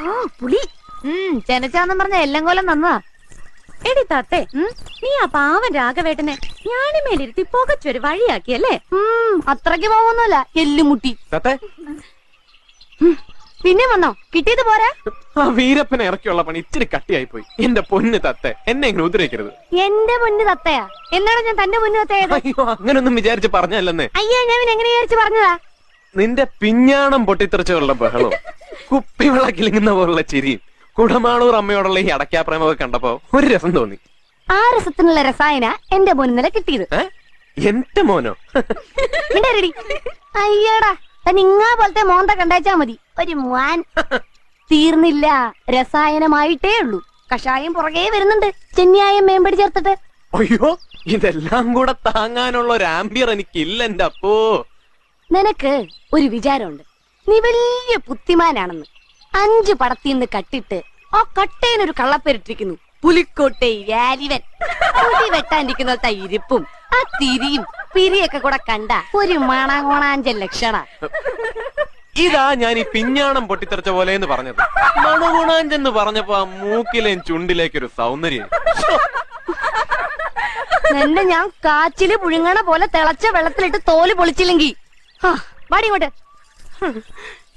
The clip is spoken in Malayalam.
ആ പുളി ഉം ചെനച്ചാന്നും പറഞ്ഞ എല്ലാം കൊല്ലം നന്നതാ എടി തത്തേ നീ ആ പാവൻ രാഘവേട്ടനെ ഞാണിമേലിരുത്തി പുകച്ചൊരു വഴിയാക്കിയല്ലേ? അല്ലേ അത്രയ്ക്ക് പോകുന്നല്ല എല്ലുമുട്ടി പിന്നെ വന്നോ? കിട്ടിയത് പോരാ? ആ വീരപ്പനെ ഇറക്കിയുള്ള പണി ഇച്ചിരി കട്ടിയായി പോയി എന്റെ പൊന്ന് തത്തെ എന്നെ ഇങ്ങനെ ഉദ്രവിക്കരുത് എന്റെ പൊന്ന് തത്തയാ. എന്നാണ് ഞാൻ തന്റെ പൊന്ന് തത്തയത് അയ്യോ അങ്ങനൊന്നും വിചാരിച്ച് പറഞ്ഞല്ലെന്നേ അയ്യോ ഞാൻ എങ്ങനെ വിചാരിച്ചു പറഞ്ഞതാ? നിന്റെ പിഞ്ഞാണം പൊട്ടിത്തെറിച്ചുള്ള ബഹളവും കുപ്പിവെള്ള കിളിങ്ങുന്ന പോലുള്ള ചിരിയും കുടമാളൂർ അമ്മയോടുള്ള ഈ അടക്കാ പ്രേമൊക്കെ കണ്ടപ്പോ ഒരു രസം തോന്നി. ആ രസത്തിനുള്ള രസായന എന്റെ മോൻ ഇന്നലെ കിട്ടിയത്. ഏ? എന്റെ മോനോ? മിണ്ടരുടി അയ്യടാ നിങ്ങാ പോലത്തെ മോന്ത കണ്ടാച്ചാ മതി. ഒരു മോൻ തീർന്നില്ല രസായനമായിട്ടേ ഉള്ളൂ. കഷായം പുറകെ വരുന്നുണ്ട്. ചെന്നിയായം മേമ്പടി ചേർത്തിട്ട്. അയ്യോ ഇതെല്ലാം കൂടെ താങ്ങാനുള്ള ഒരു ആംബിയർ എനിക്കില്ല എന്റെ അപ്പോ. നിനക്ക് ഒരു വിചാരമുണ്ട്. നീ വലിയ ബുദ്ധിമാനാണെന്ന്. അഞ്ചു പടത്തിൽ നിന്ന് കട്ടിട്ട് ആ കട്ടേനൊരു കള്ളപ്പേരിട്ടിരിക്കുന്നു. പുലിക്കോട്ടെ രാലിവൻ പുലി വെട്ടാണ്ടിരിക്കുന്ന ഇരിപ്പും ആ തിരിയും പിരിയൊക്കെ കൂടെ കണ്ട ഒരു മണകോണാഞ്ചൽ ലക്ഷണ. ഇതാ ഞാൻ ഈ പിഞ്ഞാണം പൊട്ടിത്തെറിച്ച പോലെ എന്ന് പറഞ്ഞത്. മണഗുണാഞ്ചെന്ന് പറഞ്ഞപ്പോ ആ മൂക്കിലെയും ചുണ്ടിലേക്കൊരു സൗന്ദര്യം. നിന്നെ ഞാൻ കാച്ചിൽ പുഴുങ്ങണ പോലെ തിളച്ച വെള്ളത്തിലിട്ട് തോൽ പൊളിച്ചില്ലെങ്കി. വാടി ഇങ്ങോട്ട്. he